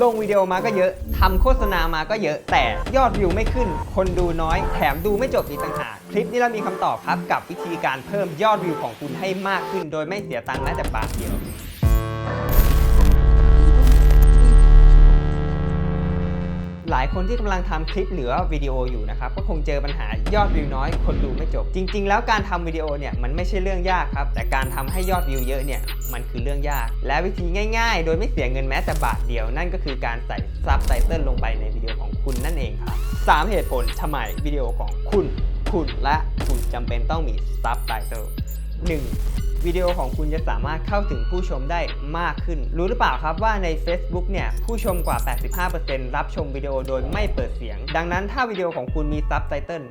ลงวิดีโอมาก็เยอะทำโฆษณามาก็เยอะ แต่ยอดวิวไม่ขึ้น คนดูน้อย แถมดูไม่จบอีกต่างหากคลิปนี้เรามีคำตอบครับกับวิธีการเพิ่มยอดวิวของคุณให้มากขึ้น โดยไม่เสียตังค์แม้แต่บาทเดียว คนที่กำลังทำคลิปหรือว่าวิดีโออยู่นะครับก็คงเจอปัญหายอดวิวน้อย คนดูไม่จบ จริง ๆ แล้วการทำวิดีโอเนี่ยมันไม่ใช่เรื่องยากครับ แต่การทำให้ยอดวิวเยอะเนี่ยมันคือเรื่องยาก และวิธีง่าย ๆ โดยไม่เสียเงินแม้แต่บาทเดียว นั่นก็คือการใส่ซับไตเติลลงไปในวิดีโอของคุณนั่นเองครับสามเหตุผลทำไมวิดีโอของคุณ คุณและคุณจำเป็นต้องมีซับไตเติล 1. วิดีโอของคุณจะสามารถเข้าถึงผู้ชมได้มากขึ้น รู้หรือเปล่าครับว่าใน Facebook เนี่ย ผู้ชมกว่า 85%รับชมวิดีโอโดยไม่เปิดเสียง ดังนั้นถ้าวิดีโอของคุณมีซับไตเติล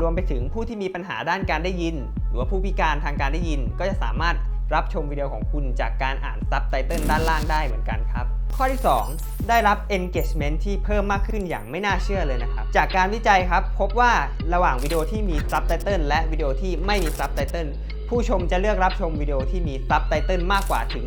รวมไปถึงผู้ที่มีปัญหาด้านการได้ยิน หรือว่าผู้พิการทางการได้ยิน ก็จะสามารถรับชมวิดีโอของคุณจากการอ่านซับไตเติลด้านล่างได้เหมือนกันครับ ข้อที่ 2 ได้รับ engagement ที่เพิ่มมากขึ้นอย่างไม่น่าเชื่อเลยนะครับ จากการวิจัยครับ พบว่าระหว่างวิดีโอที่มีซับไตเติลและวิดีโอที่ไม่มีซับไตเติลผู้ชมจะเลือกรับชมวิดีโอที่มีซับไตเติลมากกว่าถึง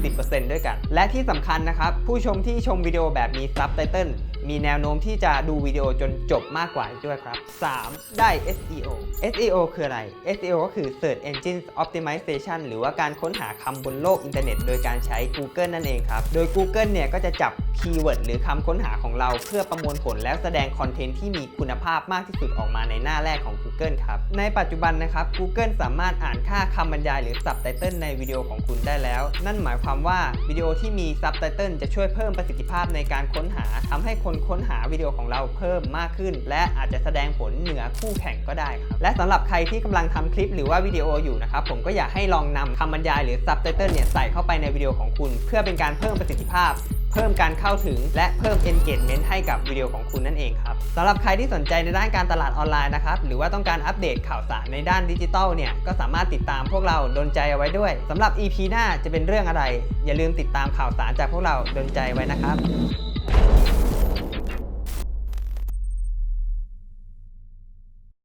40%ด้วยกัน และที่สำคัญนะครับ ผู้ชมที่ชมวิดีโอแบบมีซับไตเติล มีแนวโน้มที่จะดูวิดีโอจนจบมากกว่าอีกด้วยครับ 3. ได้ SEO SEO คืออะไร SEO ก็คือ Search Engine Optimization หรือว่าการค้นหาคำบนโลกอินเทอร์เน็ตโดยการใช้ Google นั่นเองครับ โดย Google เนี่ยก็จะจับคีย์เวิร์ดหรือคำค้นหาของเราเพื่อประมวลผลแล้วแสดงคอนเทนต์ที่มีคุณภาพมากที่สุดออกมาในหน้าแรกของ Google ครับ ในปัจจุบันนะครับ Google สามารถอ่านค่าคำบรรยาย หรือ Subtitle ในวิดีโอของคุณได้แล้ว นั่นหมายความว่าวิดีโอที่มี Subtitle จะช่วยเพิ่มประสิทธิภาพในการค้นหาทำให้คนค้นหาวิดีโอของเราเพิ่มมากขึ้น และอาจจะแสดงผลเหนือคู่แข่งก็ได้ครับและสำหรับใครที่กำลังทำคลิปหรือว่าวิดีโออยู่นะครับผมก็อยากให้ลองนำคำบรรยายหรือ Subtitle เนี่ยใส่เข้าไปในวิดีโอของคุณ เพื่อเป็นการเพิ่มประสิทธิภาพเพิ่มการเข้าถึงและเพิ่ม engagement ให้กับวิดีโอของคุณนั่นเองครับสำหรับใครที่สนใจในด้านการตลาดออนไลน์นะครับ หรือว่าต้องการอัปเดตข่าวสารในด้านดิจิทัลเนี่ย ก็สามารถติดตามพวกเราดนใจเอาไว้ด้วย สำหรับ EP หน้าจะเป็นเรื่องอะไร อย่าลืมติดตามข่าวสารจากพวกเราดนใจไว้นะครับ